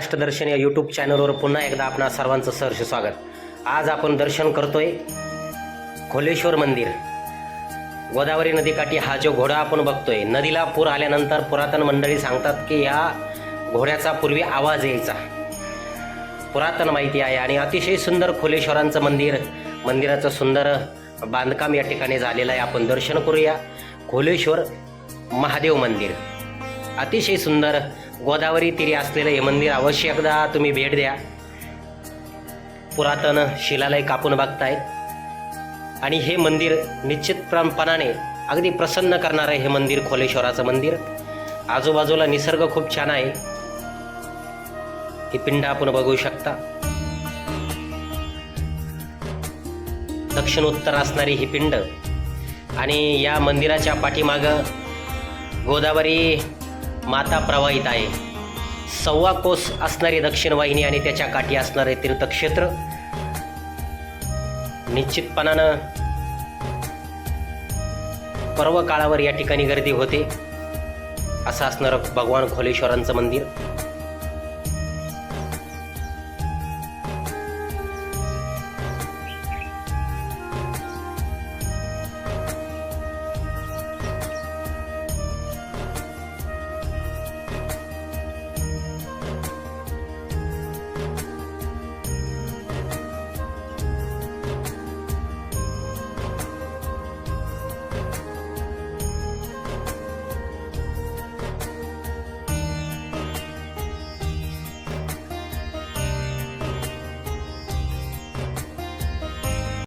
महाराष्ट्र दर्शन या यूट्यूब चॅनलवर पुन्हा एकदा आपणा सर्वांचं सहर्ष स्वागत. आज आपण दर्शन करतोय खोलेश्वर मंदिर. गोदावरी नदीकाठी हा जो घोडा आपण बघतोय नदीला पूर आल्यानंतर पुरातन मंडळी सांगतात की ह्या घोड्याचा पूर्वी आवाज यायचा. पुरातन माहिती आहे आणि अतिशय सुंदर खोलेश्वरांचं मंदिर मंदिराचं सुंदर बांधकाम या ठिकाणी झालेलं आहे. आपण दर्शन करूया. खोलेश्वर महादेव मंदिर. अतिशय सुंदर गोदावरी तिरी असलेलं हे मंदिर अवश्य एकदा तुम्ही भेट द्या. पुरातन शिलालय कापून बघतायत आणि हे मंदिर निश्चितपणाने अगदी प्रसन्न करणारं हे मंदिर खोलेश्वराचं मंदिर. आजूबाजूला निसर्ग खूप छान आहे. ही पिंड आपण बघू शकता. दक्षिण उत्तर असणारी ही पिंड. आणि या मंदिराच्या पाठीमाग गोदावरी माता प्रवाहित आहे. सव्वा कोस असणारी दक्षिण वाहिनी आणि त्याच्या काठी असणारे तीर्थक्षेत्र निश्चितपणानं पर्व काळावर या ठिकाणी गर्दी होते. असं असणारं भगवान खोलेश्वरांचं मंदिर.